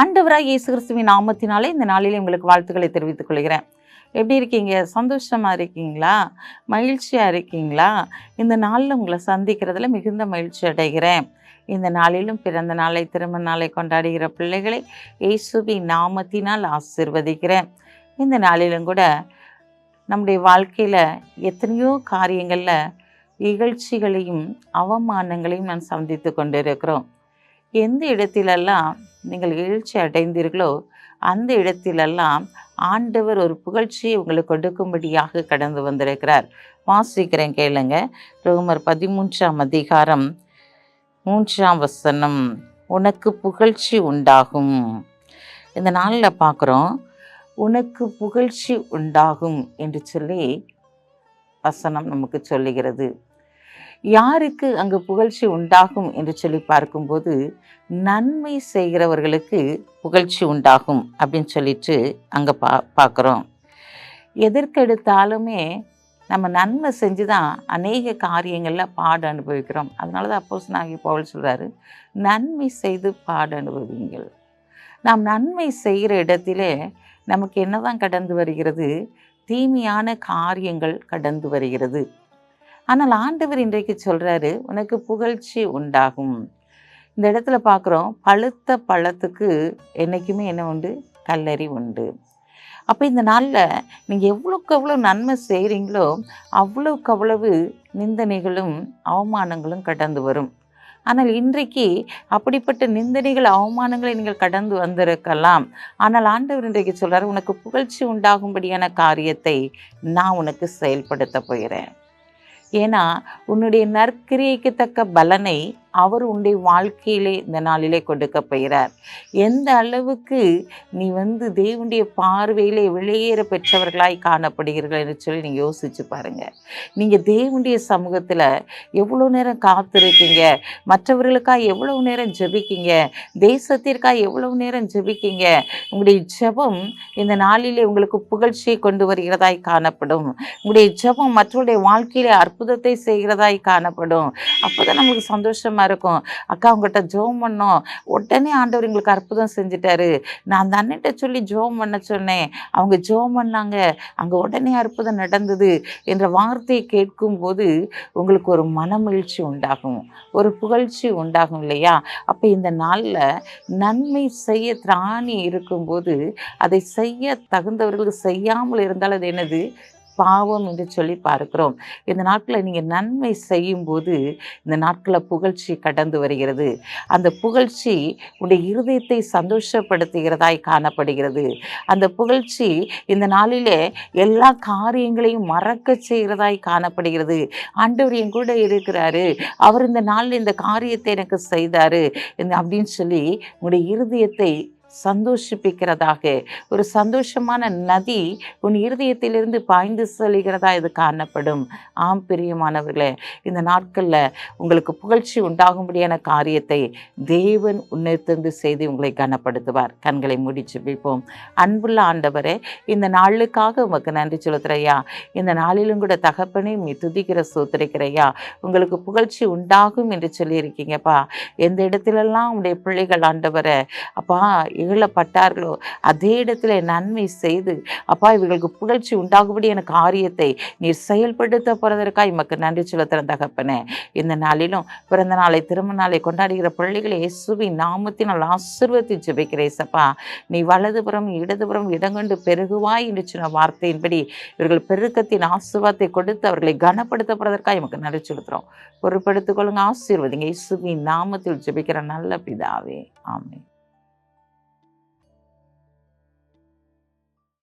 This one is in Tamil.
ஆண்டவராக இயேசு கிறிஸ்துவின் நாமத்தினாலே இந்த நாளிலே உங்களுக்கு வாழ்த்துக்களை தெரிவித்துக் கொள்கிறேன். எப்படி இருக்கீங்க? சந்தோஷமாக இருக்கீங்களா? மகிழ்ச்சியாக இருக்கீங்களா? இந்த நாளில் உங்களை சந்திக்கிறதுல மிகுந்த மகிழ்ச்சி அடைகிறேன். இந்த நாளிலும் பிறந்த நாளை திருமண நாளை கொண்டாடுகிற பிள்ளைகளை இயேசுவின் நாமத்தினால் ஆசிர்வதிக்கிறேன். இந்த நாளிலும் கூட நம்முடைய வாழ்க்கையில் எத்தனையோ காரியங்களில் இகழ்ச்சிகளையும் அவமானங்களையும் நான் சந்தித்து கொண்டிருக்கிறோம். எந்த இடத்திலெல்லாம் நீங்கள் எழுச்சி அடைந்தீர்களோ அந்த இடத்திலெல்லாம் ஆண்டவர் ஒரு புகழ்ச்சியை உங்களுக்கு கொடுக்கும்படியாக கடந்து வந்திருக்கிறார். வாசிக்கிறேன் கேளுங்க. ரோமர் பதிமூன்றாம் அதிகாரம் மூன்றாம் வசனம். உனக்கு புகழ்ச்சி உண்டாகும். இந்த நாளில் பார்க்குறோம் உனக்கு புகழ்ச்சி உண்டாகும் என்று சொல்லி வசனம் நமக்கு சொல்லுகிறது. யாருக்கு அங்கு புகழ்ச்சி உண்டாகும் என்று சொல்லி பார்க்கும்போது நன்மை செய்கிறவர்களுக்கு புகழ்ச்சி உண்டாகும் அப்படின்னு சொல்லிட்டு அங்கே பா பார்க்குறோம். எதற்கெடுத்தாலுமே நம்ம நன்மை செஞ்சு தான் அநேக காரியங்களில் பாடு அனுபவிக்கிறோம். அதனால தான் அப்போஸ் நாகி பவுல் சொல்கிறாரு நன்மை செய்து பாடு அனுபவிங்கள் நாம் நன்மை செய்கிற இடத்திலே நமக்கு என்னதான் கடந்து வருகிறது? தீமையான காரியங்கள் கடந்து வருகிறது. ஆனால் ஆண்டவர் இன்றைக்கு சொல்கிறாரு உனக்கு புகழ்ச்சி உண்டாகும். இந்த இடத்துல பார்க்குறோம் பழுத்த பழத்துக்கு என்றைக்குமே என்ன உண்டு? கல்லறி உண்டு. அப்போ இந்த நாளில் நீங்கள் எவ்வளோக்கு எவ்வளோ நன்மை செய்கிறீங்களோ அவ்வளோக்கு அவ்வளவு நிந்தனைகளும் அவமானங்களும் கடந்து வரும். ஆனால் இன்றைக்கு அப்படிப்பட்ட நிந்தனைகள் அவமானங்களை நீங்கள் கடந்து வந்திருக்கலாம். ஆனால் ஆண்டவர் இன்றைக்கு சொல்கிறார் உனக்கு புகழ்ச்சி உண்டாகும்படியான காரியத்தை நான் உனக்கு செயல்படுத்த போகிறேன். ஏன்னா உன்னுடைய நற்கிரியைக்கு தக்க பலனை அவர் உன்னுடைய வாழ்க்கையிலே இந்த நாளிலே கொடுக்க போகிறார். எந்த அளவுக்கு நீ வந்து தேவனுடைய பார்வையிலே வெளியேற பெற்றவர்களாய் காணப்படுகிறீர்கள் என்று சொல்லி நீங்கள் யோசிச்சு பாருங்கள் நீங்கள் தேவனுடைய சமூகத்தில் எவ்வளோ நேரம் காத்திருக்கீங்க? மற்றவர்களுக்காக எவ்வளவு நேரம் ஜெபிக்கீங்க? தேசத்திற்காக எவ்வளவு நேரம் ஜெபிக்கீங்க? உங்களுடைய ஜெபம் இந்த நாளிலே உங்களுக்கு புகழ்ச்சியை கொண்டு வருகிறதாய் காணப்படும். உங்களுடைய ஜெபம் மற்றவருடைய வாழ்க்கையிலே அற்புதத்தை செய்கிறதாய் காணப்படும். அப்போ தான் நமக்கு சந்தோஷமாக இருக்கும். அக்கா உங்கள்கிட்ட ஜோம் பண்ணோம். உடனே ஆண்டவர் எங்களுக்கு அற்புதம் செஞ்சிட்டாரு. நான் அந்த அண்ணன்ட்ட சொல்லி ஜோம் பண்ண சொன்னேன். அவங்க ஜோம் பண்ணாங்க. அங்கே உடனே அற்புதம் நடந்தது என்ற வார்த்தையை கேட்கும்போது உங்களுக்கு ஒரு மனமகிழ்ச்சி உண்டாகும். ஒரு புகழ்ச்சி உண்டாகும் இல்லையா? அப்போ இந்த நாளில் நன்மை செய்ய திராணி இருக்கும்போது அதை செய்ய தகுந்தவர்களுக்கு செய்யாமல் இருந்தால் அது என்னது? பாவம் என்று சொல்லி பார்க்கிறோம். இந்த நாட்களில் நீங்கள் நன்மை செய்யும்போது இந்த நாட்களில் புகழ்ச்சி கடந்து வருகிறது. அந்த புகழ்ச்சி உடைய இருதயத்தை சந்தோஷப்படுத்துகிறதாய் காணப்படுகிறது. அந்த புகழ்ச்சி இந்த நாளிலே எல்லா காரியங்களையும் மறக்க செய்கிறதாய் காணப்படுகிறது. ஆண்டவர் என் கூட இருக்கிறாரு. அவர் இந்த நாளில் இந்த காரியத்தை எனக்கு செய்தார். அப்படின்னு சொல்லி உங்களுடைய இருதயத்தை சந்தோஷிப்பிக்கிறதாக. ஒரு சந்தோஷமான நதி உன் இருதயத்திலிருந்து பாய்ந்து செல்கிறதா இது காணப்படும். ஆம் பிரியமானவர்களே இந்த நாட்களில் உங்களுக்கு புகழ்ச்சி உண்டாகும்படியான காரியத்தை தேவன் உன்னிருந்து செய்து உங்களை கனப்படுத்துவார். கண்களை முடிச்சு வைப்போம் அன்புள்ள ஆண்டவரே இந்த நாளுக்காக உமக்கு நன்றி சொல்லுத்துறையா இந்த நாளிலும் கூட தகப்பனே நீ துதிக்கிற சூத்திரிக்கிறையா? உங்களுக்கு புகழ்ச்சி உண்டாகும் என்று சொல்லியிருக்கீங்கப்பா. எந்த இடத்துலலாம் உடைய பிள்ளைகள் ஆண்டவரை அப்பா இகழப்பட்டார்களோ அதே இடத்துல நன்மை செய்து அப்பா இவர்களுக்கு புகழ்ச்சி உண்டாகும்படி என காரியத்தை நீர் செயல்படுத்த போகிறதற்காக இமக்கு நன்றி செலுத்துகிற தகப்பனே. இந்த நாளிலும் பிறந்த நாளை திருமண நாளை கொண்டாடுகிற பிள்ளைகளை இயேசுவின் நாமத்தினால் ஜெபிக்கிறேன் சப்பா நீ வலதுபுறம் இடதுபுறம் இடங்கொண்டு பெருகுவாய் என்று சொன்ன வார்த்தையின்படி இவர்கள் பெருக்கத்தின் ஆசிர்வாதத்தை கொடுத்து அவர்களை கனப்படுத்தப்படுவதற்காக எமக்கு நன்றி செலுத்துகிறோம் பொறுப்படுத்திக் கொள்ளுங்க ஆசீர்வதிங்க. இயேசுவின் நாமத்தில் ஜெபிக்கிற நல்ல பிதாவே. ஆமே